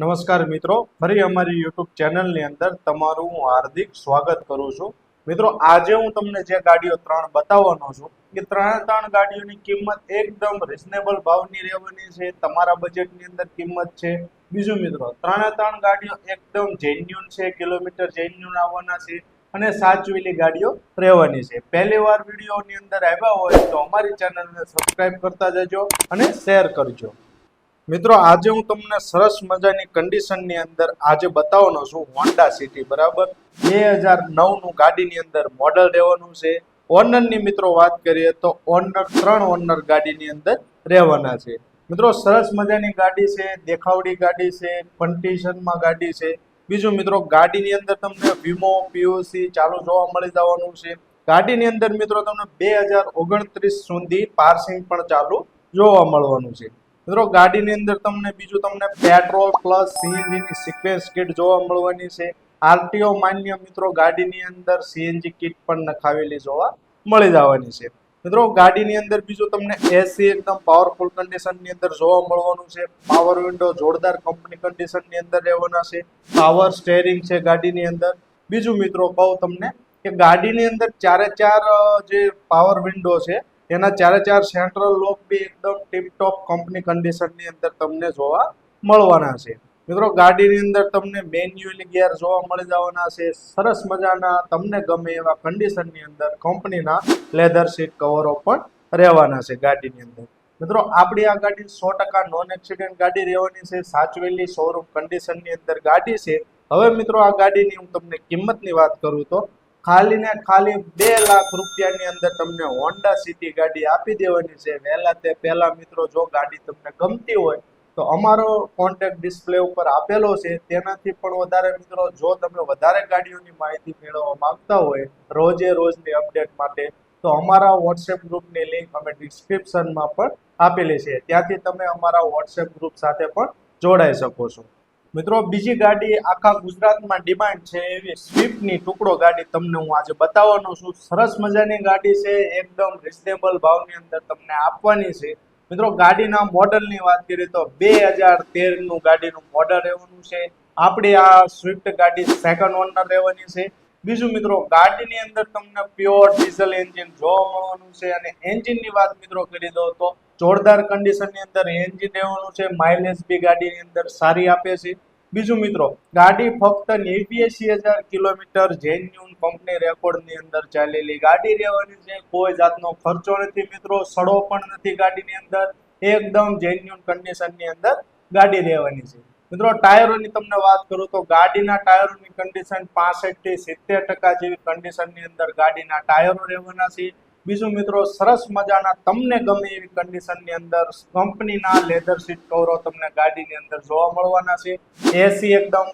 નમસ્કાર મિત્રો. ફરી અમારી યુટ્યુબ ચેનલની અંદર તમારું હું હાર્દિક સ્વાગત કરું છું. મિત્રો, આજે હું તમને જે ગાડીઓ ત્રણ બતાવવાનો છું, એ ત્રણે ત્રણ ગાડીઓની કિંમત એકદમ રિઝનેબલ ભાવની રહેવાની છે. તમારા બજેટની અંદર કિંમત છે. બીજું મિત્રો, ત્રણે ત્રણ ગાડીઓ એકદમ જેન્યુન છે, કિલોમીટર જેન્યુન આવવાના છે અને સાચવેલી ગાડીઓ રહેવાની છે. પહેલી વાર વિડીયોની અંદર આવ્યા હોય તો અમારી ચેનલને સબસ્ક્રાઈબ કરતા જજો અને શેર કરજો. મિત્રો, આજે હું તમને સરસ મજાની કન્ડિશનની અંદર આજે બતાવવાનો છું હોન્ડા સિટી બરાબર? બે હજાર નવનું ગાડીની અંદર મોડલ રહેવાનું છે. ઓનરની મિત્રો વાત કરીએ તો ઓનર ત્રણ ઓનર ગાડીની અંદર રહેવાના છે. મિત્રો, સરસ મજાની ગાડી છે, દેખાવડી ગાડી છે કન્ડિશનમાં ગાડી છે. બીજું મિત્રો, ગાડીની અંદર તમને વીમો પીઓસી ચાલુ જોવા મળી જવાનું છે. ગાડીની અંદર મિત્રો, તમને બે હજાર ઓગણત્રીસ સુધી પાર્સિંગ પણ ચાલુ જોવા મળવાનું છે. મિત્રો, ગાડીની અંદર તમને બીજું તમને પેટ્રોલ પ્લસ સીએનજીની સિક્વેન્સ કિટ જોવા મળવાની છે. આરટીઓ માન્ય મિત્રો, ગાડીની અંદર સીએનજી કિટ પણ નખાવેલી જોવા મળી જવાની છે. મિત્રો, ગાડીની અંદર બીજું તમને એસી એકદમ પાવરફુલ કન્ડિશનની અંદર જોવા મળવાનું છે. પાવર વિન્ડો જોરદાર કંપની કન્ડિશનની અંદર રહેવાના છે. પાવર સ્ટેરિંગ છે ગાડીની અંદર. બીજું મિત્રો કહું તમને કે ગાડીની અંદર ચારે ચાર જે પાવર વિન્ડો છે એના ચારે ચાર સેન્ટ્રલ લોક બી એકદમ ટીપટોપ કંપની કન્ડિશનની અંદર તમને જોવા મળવાના છે. મિત્રો, ગાડીની અંદર તમને મેન્યુઅલી ગિયર જોવા મળી જવાના છે. સરસ મજાના, તમને ગમે એવા કન્ડિશનની અંદર કંપનીના લેધર સીટ કવરો પણ રહેવાના છે ગાડીની અંદર. મિત્રો, આપણી આ ગાડી સો ટકા નોન એક્સિડન્ટ ગાડી રહેવાની છે. સાચવેલી શોરૂમ કન્ડિશનની અંદર ગાડી છે. હવે મિત્રો, આ ગાડીની હું તમને કિંમતની વાત કરું તો ખાલી ને ખાલી બે લાખ રૂપિયાની અંદર તમને હોન્ડા સિટી ગાડી આપી દેવાની છે. વહેલા તે પહેલા મિત્રો જો ગાડી તમને ગમતી હોય, તો અમારો કોન્ટેક્ટ ડિસ્પ્લે ઉપર આપેલો છે. તેનાથી પણ વધારે મિત્રો, જો તમે વધારે ગાડીઓની માહિતી મેળવવા માંગતા હોય, રોજે રોજની અપડેટ માટે, તો અમારા વોટ્સએપ ગ્રુપની લિંક અમે ડિસ્ક્રિપ્શનમાં પણ આપેલી છે. ત્યાંથી તમે અમારા વોટ્સએપ ગ્રુપ સાથે પણ જોડાઈ શકો છો. મિત્રો, બીજી ગાડી આખા ગુજરાતમાં ડિમાન્ડ છે એવી સ્વિફ્ટની ટુકડો ગાડી તમને હું આજે બતાવવાનો છું. સરસ મજાની ગાડી છે, એકદમ રિઝનેબલ ભાવની અંદર તમને આપવાની છે. મિત્રો, ગાડીના મોડલની વાત કરીએ તો બે હજાર તેરનું ગાડીનું મોડલ રહેવાનું છે. આપણી આ સ્વિફ્ટ ગાડી સેકન્ડ ઓનર રહેવાની છે. બીજું મિત્રો, ગાડીની અંદર તમને પ્યોર ડીઝલ એન્જિન જોવા મળવાનું છે અને એન્જિનની વાત મિત્રો કરી દો તો જોરદાર કન્ડિશનની અંદર એન્જિન રહેવાનું છે. માઇલેજ બી ગાડીની અંદર સારી આપે છે. બીજું મિત્રો, ગાડી ફક્ત નેવ્યાસી હજાર કિલોમીટર જેન્યુન કંપની રેકોર્ડની અંદર ચાલેલી ગાડી રહેવાની છે. કોઈ જાતનો ખર્ચો નથી મિત્રો, સડો પણ નથી ગાડીની અંદર. એકદમ જેન્યુન કન્ડિશનની અંદર ગાડી રહેવાની છે. મિત્રો, ટાયરોની તમને વાત કરું તો ગાડીના ટાયરોની કન્ડિશન પાસઠથી સિત્તેર ટકા જેવી કન્ડિશનની અંદર ગાડીના ટાયરો રહેવાના છે. બીજું મિત્રો, સરસ મજાના, તમને ગમે એવી કન્ડિશનની અંદર કંપનીના લેધર સીટ કવરો તમને ગાડીની અંદર જોવા મળવાના છે. એસી એકદમ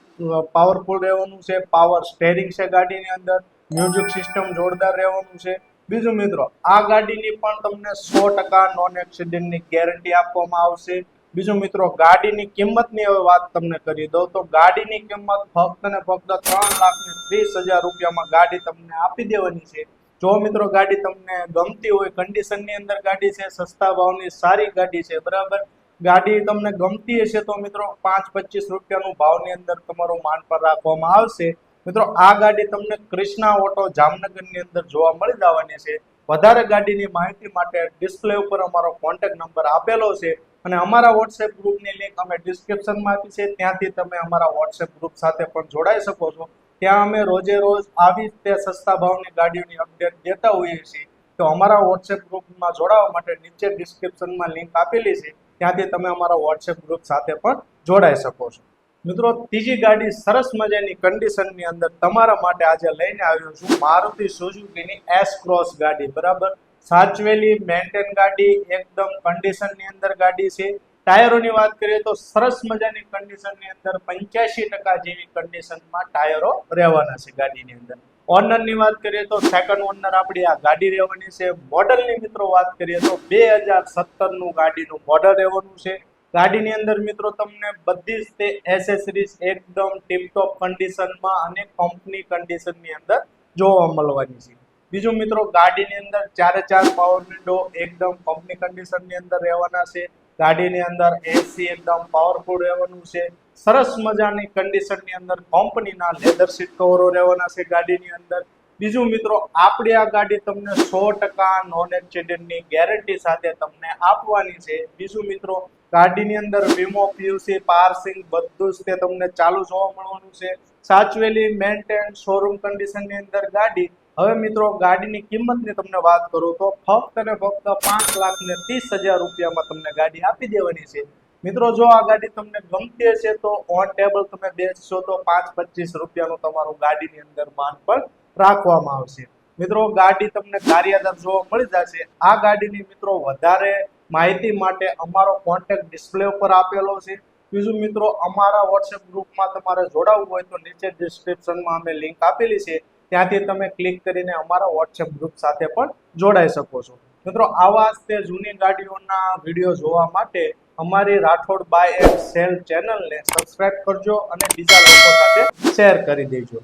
પાવરફુલ રહેવાનું છે. પાવર સ્ટેરિંગ છે ગાડીની અંદર. મ્યુઝિક સિસ્ટમ જોરદાર રહેવાનું છે. બીજું મિત્રો, આ ગાડીની પણ તમને સો ટકા નોન એક્સિડન્ટની ગેરંટી આપવામાં આવશે. બીજું મિત્રો, ગાડીની કિંમતની હવે વાત તમને કરી દઉં તો ગાડીની કિંમત ફક્ત ને ફક્ત ત્રણ લાખ ને ત્રીસ હજાર રૂપિયામાં ગાડી તમને આપી દેવાની છે. જો મિત્રો ગાડી તમને ગમતી હોય કન્ડિશનની અંદર ગાડી છે, સસ્તા ભાવની સારી ગાડી છે, બરાબર? ગાડી તમને ગમતી હશે તો મિત્રો પાંચ પચીસ રૂપિયાનું ભાવની અંદર તમારું માન પર રાખવામાં આવશે. મિત્રો, આ ગાડી તમને ક્રિષ્ના ઓટો જામનગરની અંદર જોવા મળી જવાની છે. વધારે ગાડીની માહિતી માટે ડિસ્પ્લે ઉપર અમારો કોન્ટેક્ટ નંબર આપેલો છે અને અમારા વોટ્સએપ ગ્રુપની લિંક અમે ડિસ્ક્રિપ્શનમાં આપી છે. ત્યાંથી તમે અમારા વોટ્સએપ ગ્રુપ સાથે પણ જોડાઈ શકો છો. ત્યાં અમે રોજે રોજ આવી તે સસ્તા ભાવની ગાડીઓની અપડેટ દેતા હોઈએ છીએ. તો અમારા વોટ્સએપ ગ્રુપમાં જોડાવા માટે નીચે ડિસ્ક્રિપ્શનમાં લિંક આપેલી છે. ત્યાંથી તમે અમારા વોટ્સએપ ગ્રુપ સાથે પણ જોડાઈ શકો છો. મિત્રો, ત્રીજી ગાડી સરસ મજાની કન્ડિશનની અંદર તમારા માટે આજે લઈને આવ્યો છું. મારુતિ સુઝુકીની એસ ક્રોસ ગાડી, બરાબર? સાચવેલી મેન્ટેન ગાડી, એકદમ કન્ડિશનની અંદર ગાડી છે. ટાયરોની વાત કરીએ તો સરસ મજાની કન્ડિશનની અંદર પંચ્યાસી ટકા જેવી કન્ડિશનમાં ટાયરો રહેવાના છે ગાડીની અંદર. ઓનરની વાત કરીએ તો સેકન્ડ ઓનર આપણી આ ગાડી રહેવાની છે. મોડલની મિત્રો વાત કરીએ તો બે હજાર સત્તરનું ગાડીનું મોડલ રહેવાનું છે. ગાડીની અંદર મિત્રો તમને બધી જ તે એસેસરીઝ એકદમ ટીપટોપ કન્ડિશનમાં અને કંપની કન્ડિશનની અંદર જોવા મળવાની છે. બીજું મિત્રો ગાડીની અંદર ચારે ચાર પાવર વિન્ડો એકદમ કંપની કન્ડિશનની અંદર રહેવાના છે. ગાડીની અંદર એસી એકદમ પાવરફુલ રહેવાનું છે. સરસ મજાની કન્ડિશનની અંદર કંપનીના લેધર સીટ કવરો રહેવાના છે ગાડીની અંદર. બીજું મિત્રો, આપણી આ ગાડી તમને સો ટકા નોન એક્સિડન્ટની ગેરંટી સાથે તમને આપવાની છે. બીજું મિત્રો, ગાડીની અંદર વીમો પીયુસી પાર્સિંગ બધું જ તે તમને ચાલુ જોવા મળવાનું છે. સાચવેલી મેન્ટેન શોરૂમ કન્ડિશનની અંદર ગાડી હવે મિત્રો, ગાડીની કિંમતની તમને વાત કરું તો ફક્ત ને ફક્ત પાંચ લાખ ને ત્રીસ હજાર રૂપિયામાં તમને ગાડી આપી દેવાની છે. મિત્રો, જો આ ગાડી તમને ગમતી હશે તો ઓન ટેબલ તમે બેસશો તો પાંચ પચીસ રૂપિયાનું તમારું ગાડીની અંદર માન પણ રાખવામાં આવશે. મિત્રો, ગાડી તમને કાર્યદર જોવા મળી જશે. આ ગાડીની મિત્રો વધારે માહિતી માટે અમારો કોન્ટેક્ટ ડિસ્પ્લે ઉપર આપેલો છે. બીજું મિત્રો, અમારા વોટ્સએપ ગ્રુપમાં તમારે જોડાવવું હોય તો નીચે ડિસ્ક્રિપ્શનમાં અમે લિંક આપેલી છે. ત્યાંથી તમે ક્લિક કરીને અમારા વોટ્સએપ ગ્રુપ સાથે પણ જોડાઈ શકો છો. મિત્રો, આવા તે જૂની ગાડીઓના વીડિયો જોવા માટે અમારી રાઠોડ બાય એન્ડ સેલ ચેનલને સબસ્ક્રાઇબ કરજો અને બીજા લોકો સાથે શેર કરી દેજો.